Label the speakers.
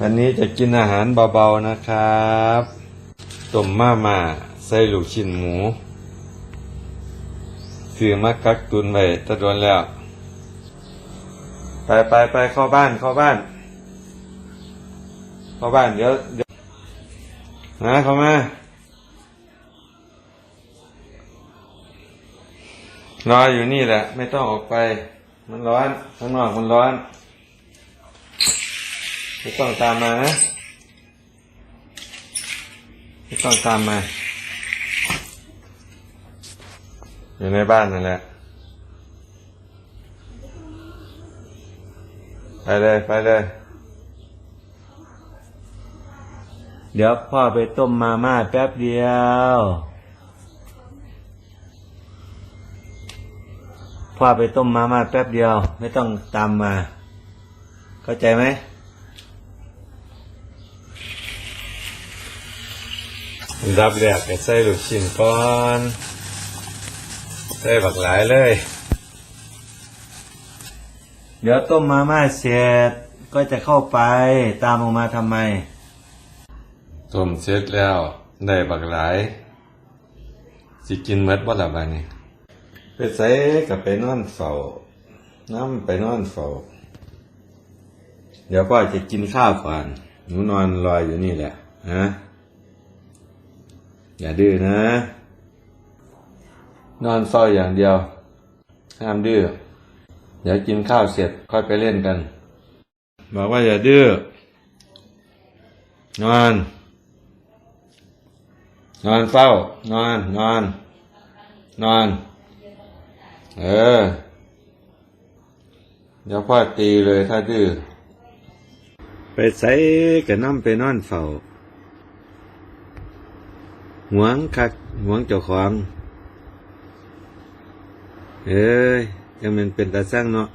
Speaker 1: วันนี้จะกินอาหารเบาๆนะครับต้มมาม่าใส่ลูกชิ้นหมูซื้อมากักตุนไว้ตะดวนแล้ว ไปไปไปเข้าบ้านเข้าบ้าน เข้าบ้านเดี๋ยวเดี๋ยวนะเข้ามา รออยู่นี่แหละ ไม่ต้องออกไป มันร้อนข้างนอกมันร้อน ไม่ต้องตามมานะไม่ต้องตามมา อยู่ในบ้านนั่นแหละ ไปเลยไปเลย
Speaker 2: เดี๋ยวพ่อไปต้มมาม่าแป๊บเดียวพ่อไปต้มมาม่าแป๊บเดียว ไม่ต้องตามมา เข้าใจไหม
Speaker 1: อันดับแรกก็ใส่ลูกชิ้นก่อนใส่บักหลายเลย
Speaker 2: เดี๋ยวต้มมาม่าเสร็จก็จะเข้าไปตามออกมาทำไม
Speaker 1: ต้มเสร็จแล้วได้บักหลาย สิกินเมดบ่ละบาดนี้ไปใส่กับไปนอนเฝ้าน้ำไปนอนเฝ้าเดี๋ยวพ่อจะกินข้าวก่อนหนูนอนรออยู่นี่แหละฮะ อย่าดื้อนะ นอนเฝ้าอย่างเดียว ห้ามดื้อ เดี๋ยวกินข้าวเสร็จค่อยไปเล่นกัน บอกว่าอย่าดื้อ นอน นอนเฝ้า นอน นอน นอน เออ เดี๋ยวพ่อตีเลยถ้าดื้อ ไปใส่กับน้ำไปนอนเฝ้า หวงคักหวงเจ้าของ เอ้ยยังมันเป็นตาสร้างเนาะ